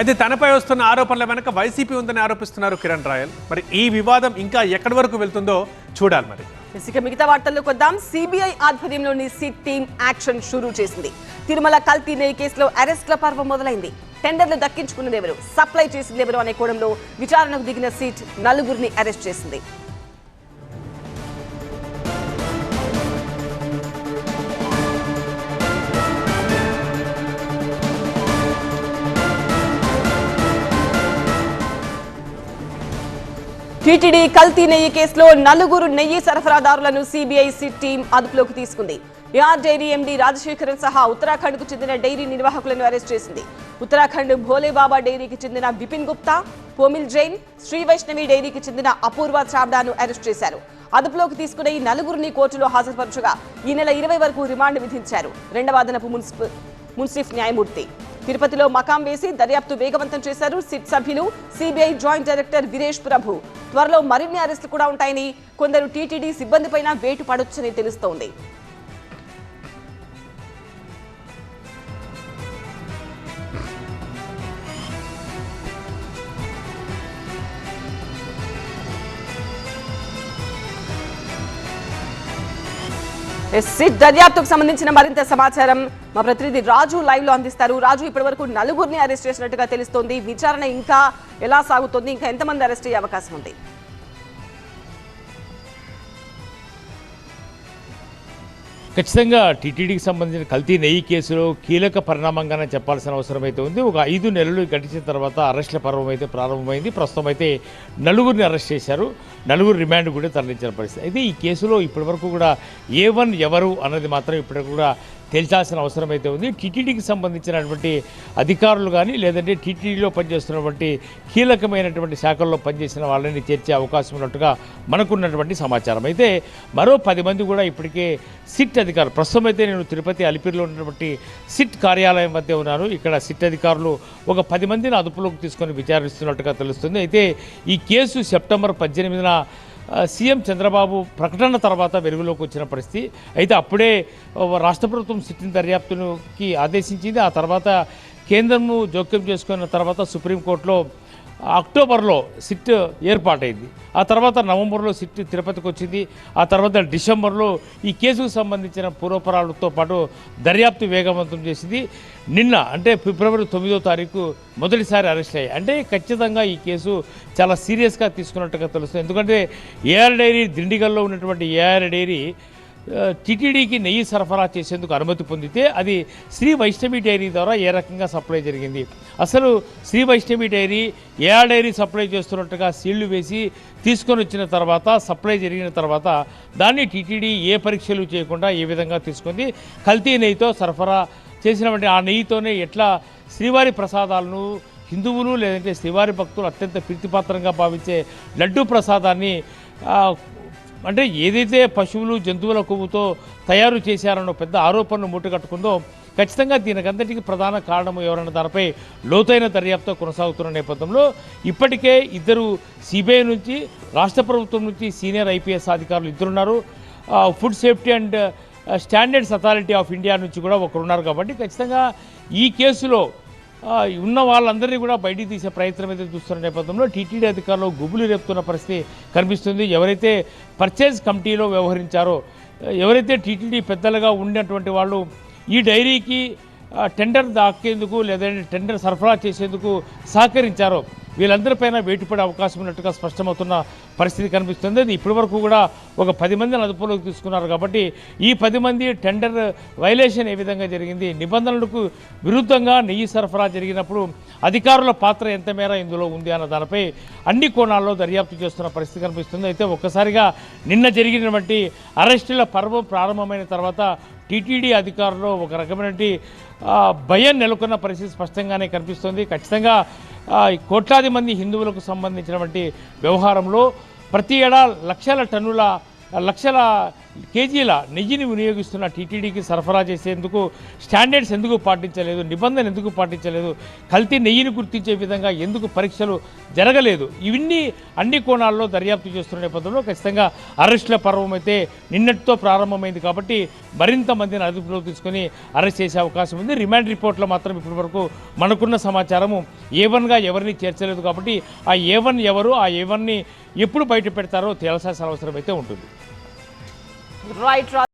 అయితే తనపై వస్తున్న ఆరోపణల వెనక వైసీపీ ఉందని ఆరోపిస్తున్నారు కిరణ్ రాయల్. మరి ఈ వివాదం ఇంకా ఎక్కడి వరకు వెళ్తుందో చూడాలి మరి. ఇక మిగతా వార్తల్లో కొద్దాం. సిబిఐ ఆధ్వర్యంలోని సిట్ టీమ్ యాక్షన్ షురూ చేసింది. తిరుమల కల్తీ నెయ్యి కేసులో అరెస్ట్ల పర్వం మొదలైంది. టెండర్లు దక్కించుకున్నది ఎవరు సప్లై చేసింది ఎవరు అనే కోణంలో విచారణకు దిగిన సీట్ నలుగురిని అరెస్ట్ చేసింది. టీటీడీ కల్తీ నెయ్యి కేసులో నలుగురు నెయ్యి సరఫరాదారులను సిబిఐ సిట్ టీం అదుపులోకి తీసుకుంది. యార్ డైరీ ఎండీ రాజశేఖరన్ సహా ఉత్తరాఖండ్కు చెందిన డైరీ నిర్వాహకులను అరెస్ట్ చేసింది. ఉత్తరాఖండ్ భోలేబాబా డైరీకి చెందిన బిపిన్ గుప్తా పోమిల్ జైన్ శ్రీ వైష్ణవి డైరీకి చెందిన అపూర్వ చావ్డాను అరెస్ట్ చేశారు. అదుపులోకి తీసుకున్న ఈ నలుగురిని కోర్టులో హాజరుపరచగా ఈ నెల ఇరవై వరకు రిమాండ్ విధించారు. రెండవ అదనపు మున్సిపల్ మున్సిఫ్ న్యాయమూర్తి. తిరుపతిలో మకాం వేసి దర్యాప్తు వేగవంతం చేశారు సిట్ సభ్యులు CBI joint director Veeresh Prabhu. త్వరలో మరిన్ని అరెస్టులు కూడా ఉంటాయని కొందరు టీటీడీ సిబ్బందిపైన వేటు పడొచ్చని తెలుస్తోంది. సిట్ దర్యాప్తుకు సంబంధించిన మరింత సమాచారం మా ప్రతినిధి రాజు లైవ్లో అందిస్తారు. రాజు ఇప్పటి వరకు నలుగురిని అరెస్ట్ చేసినట్టుగా తెలుస్తోంది. విచారణ ఇంకా ఎలా సాగుతోంది? ఇంకా ఎంతమంది అరెస్ట్ అయ్యే అవకాశం ఉంది? ఖచ్చితంగా టీటీడీకి సంబంధించిన కల్తీ నెయ్యి కేసులో కీలక పరిణామంగానే చెప్పాల్సిన అవసరం అయితే ఉంది. ఒక ఐదు నెలలు గడిచిన తర్వాత అరెస్టుల పర్వం అయితే ప్రారంభమైంది. ప్రస్తుతం అయితే నలుగురిని అరెస్ట్ చేశారు. నలుగురు రిమాండ్ కూడా తరలించిన పరిస్థితి. అయితే ఈ కేసులో ఇప్పటివరకు కూడా ఏ వన్ ఎవరు అన్నది మాత్రం ఇప్పటికి కూడా తేల్చాల్సిన అవసరం అయితే ఉంది. టీటీడీకి సంబంధించినటువంటి అధికారులు కానీ లేదంటే టీటీడీలో పనిచేస్తున్నటువంటి కీలకమైనటువంటి శాఖల్లో పనిచేసిన వాళ్ళని చేర్చే అవకాశం ఉన్నట్టుగా మనకున్నటువంటి సమాచారం. అయితే మరో పది మంది కూడా ఇప్పటికే సిట్ అధికారులు ప్రస్తుతం అయితే నేను తిరుపతి అలిపిరిలో ఉన్నటువంటి సిట్ కార్యాలయం మధ్య ఉన్నాను ఇక్కడ సిట్ అధికారులు ఒక పది మందిని అదుపులోకి తీసుకొని విచారిస్తున్నట్టుగా తెలుస్తుంది. అయితే ఈ కేసు సెప్టెంబర్ పద్దెనిమిదిన సీఎం చంద్రబాబు ప్రకటన తర్వాత వెలుగులోకి వచ్చిన పరిస్థితి. అయితే అప్పుడే రాష్ట్ర ప్రభుత్వం సిట్టిన దర్యాప్తుకి ఆదేశించింది. ఆ తర్వాత కేంద్రము జోక్యం చేసుకున్న తర్వాత సుప్రీంకోర్టులో అక్టోబర్లో సిట్ ఏర్పాటైంది. ఆ తర్వాత నవంబర్లో సిట్ తిరుపతికి వచ్చింది. ఆ తర్వాత డిసెంబర్లో ఈ కేసుకు సంబంధించిన పూర్వపరాలతో పాటు దర్యాప్తు వేగవంతం చేసింది. నిన్న అంటే ఫిబ్రవరి తొమ్మిదో తారీఖు మొదటిసారి అరెస్ట్ అయ్యాయి. అంటే ఖచ్చితంగా ఈ కేసు చాలా సీరియస్గా తీసుకున్నట్టుగా తెలుస్తుంది. ఎందుకంటే ఏఆర్ డైరీ దిండిగల్లో ఉన్నటువంటి ఏఆర్ డైరీ టీటీడీకి నెయ్యి సరఫరా చేసేందుకు అనుమతి పొందితే అది శ్రీ వైష్ణవి డైరీ ద్వారా ఏ రకంగా సప్లై జరిగింది. అసలు శ్రీ వైష్ణవి డైరీ ఏ డైరీ సప్లై చేస్తున్నట్టుగా సీళ్ళు వేసి తీసుకొని వచ్చిన తర్వాత సప్లై జరిగిన తర్వాత దాన్ని టీటీడీ ఏ పరీక్షలు చేయకుండా ఏ విధంగా తీసుకుంది కల్తీ నెయ్యితో సరఫరా చేసినటువంటి ఆ నెయ్యితోనే ఎట్లా శ్రీవారి ప్రసాదాలను హిందువులు లేదంటే శ్రీవారి భక్తులు అత్యంత ప్రీతిపాత్రంగా భావించే లడ్డూ ప్రసాదాన్ని అంటే ఏదైతే పశువులు జంతువుల కొవ్వుతో తయారు చేశారన్న పెద్ద ఆరోపణను మూటగట్టుకుందో ఖచ్చితంగా దీనికంతటికి ప్రధాన కారణం ఎవరన్న దానిపై లోతైన దర్యాప్తు కొనసాగుతున్న నేపథ్యంలో ఇప్పటికే ఇద్దరు సిబిఐ నుంచి రాష్ట్ర ప్రభుత్వం నుంచి సీనియర్ ఐపీఎస్ అధికారులు ఇద్దరున్నారు. Food safety and standards authority of India నుంచి కూడా ఒకరున్నారు కాబట్టి ఖచ్చితంగా ఈ కేసులో ఉన్న వాళ్ళందరినీ కూడా బయటికి తీసే ప్రయత్నం అయితే చూస్తున్న నేపథ్యంలో టీటీడీ అధికారులు గుబులు రేపుతున్న పరిస్థితి కనిపిస్తుంది. ఎవరైతే పర్చేజ్ కమిటీలో వ్యవహరించారో ఎవరైతే టీటీడీ పెద్దలుగా ఉన్నటువంటి వాళ్ళు ఈ డైరీకి టెండర్ దాక్కేందుకు లేదంటే టెండర్ సరఫరా చేసేందుకు సహకరించారో వీళ్ళందరిపైన వేటుపడే అవకాశం ఉన్నట్టుగా స్పష్టమవుతున్న పరిస్థితి కనిపిస్తుంది. అది ఇప్పటి వరకు కూడా ఒక పది మందిని అదుపులోకి తీసుకున్నారు కాబట్టి ఈ పది మంది టెండర్ వైలేషన్ ఏ విధంగా జరిగింది నిబంధనలకు విరుద్ధంగా నెయ్యి సరఫరా జరిగినప్పుడు అధికారుల పాత్ర ఎంత మేర ఇందులో ఉంది అన్న దానిపై అన్ని కోణాల్లో దర్యాప్తు చేస్తున్న పరిస్థితి కనిపిస్తుంది. అయితే ఒక్కసారిగా నిన్న జరిగినటువంటి అరెస్టుల పర్వం ప్రారంభమైన తర్వాత టీటీడీ అధికారులు ఒక రకమైనటువంటి భయం నెలకొన్న పరిస్థితి స్పష్టంగానే కనిపిస్తుంది. ఖచ్చితంగా కోట్లాది మంది హిందువులకు సంబంధించినటువంటి వ్యవహారంలో ప్రతి ఏడా లక్షల టన్నుల లక్షల కేజీల నెయ్యిని వినియోగిస్తున్న టీటీడీకి సరఫరా చేసేందుకు స్టాండర్డ్స్ ఎందుకు పాటించలేదు నిబంధన ఎందుకు పాటించలేదు కల్తీ నెయ్యిని గుర్తించే విధంగా ఎందుకు పరీక్షలు జరగలేదు? ఇవన్నీ అన్ని కోణాల్లో దర్యాప్తు చేస్తున్న నేపథ్యంలో ఖచ్చితంగా అరెస్టుల పర్వం అయితే నిన్నటితో ప్రారంభమైంది కాబట్టి మరింత మందిని అదుపులోకి తీసుకొని అరెస్ట్ చేసే అవకాశం ఉంది. రిమాండ్ రిపోర్ట్లో మాత్రం ఇప్పటి వరకు మనకున్న సమాచారము ఏ వన్గా ఎవరిని చేర్చలేదు కాబట్టి ఆ ఏ వన్ ఎవరు ఆ ఏ వన్ని ఎప్పుడు బయట పెడతారో తేల్చాల్సిన అవసరం అయితే ఉంటుంది. right